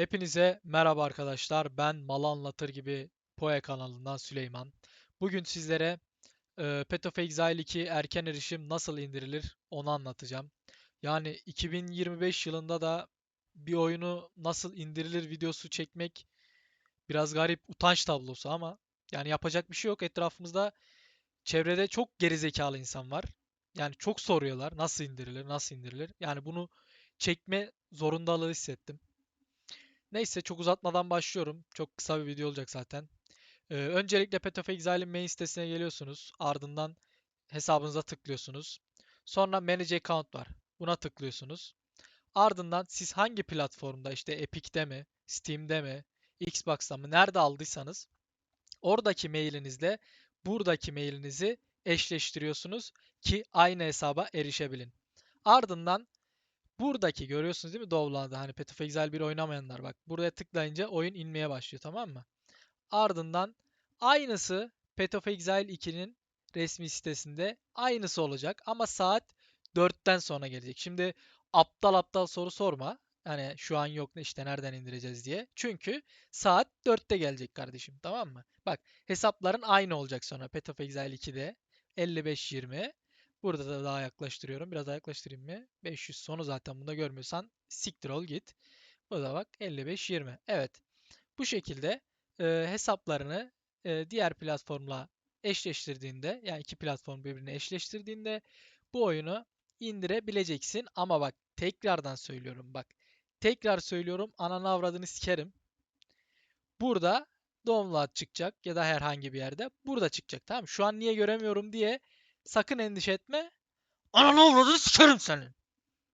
Hepinize merhaba arkadaşlar. Ben Mal Anlatır gibi Poe kanalından Süleyman. Bugün sizlere e, Path of Exile 2 erken erişim nasıl indirilir onu anlatacağım. Yani 2025 yılında da bir oyunu nasıl indirilir videosu çekmek biraz garip, utanç tablosu ama yani yapacak bir şey yok. Etrafımızda çevrede çok gerizekalı insan var. Yani çok soruyorlar nasıl indirilir, nasıl indirilir. Yani bunu çekme zorundalığı hissettim. Neyse çok uzatmadan başlıyorum. Çok kısa bir video olacak zaten. Ee, öncelikle Path of Exile'in main sitesine geliyorsunuz. Ardından hesabınıza tıklıyorsunuz. Sonra Manage Account var. Buna tıklıyorsunuz. Ardından siz hangi platformda işte Epic'te mi, Steam'de mi, Xbox'ta mı nerede aldıysanız oradaki mailinizle buradaki mailinizi eşleştiriyorsunuz ki aynı hesaba erişebilin. Ardından Buradaki görüyorsunuz değil mi Dovlan'da hani Path of Exile 1 oynamayanlar bak. Buraya tıklayınca oyun inmeye başlıyor tamam mı? Ardından aynısı Path of Exile 2'nin resmi sitesinde aynısı olacak ama saat 4'ten sonra gelecek. Şimdi aptal aptal soru sorma. Hani şu an yok ne işte nereden indireceğiz diye. Çünkü saat 4'te gelecek kardeşim tamam mı? Bak hesapların aynı olacak sonra Path of Exile 2'de 55-20 Burada da daha yaklaştırıyorum. Biraz daha yaklaştırayım mı? 500 sonu zaten bunu görmüyorsan siktir ol git. Burada bak 55-20. Evet. Bu şekilde e, hesaplarını e, diğer platformla eşleştirdiğinde yani iki platform birbirine eşleştirdiğinde bu oyunu indirebileceksin. Ama bak tekrardan söylüyorum bak. Tekrar söylüyorum ananı avradını sikerim. Burada download çıkacak ya da herhangi bir yerde. Burada çıkacak tamam Şu an niye göremiyorum diye sakın endişe etme. Ananı avradını sikerim senin.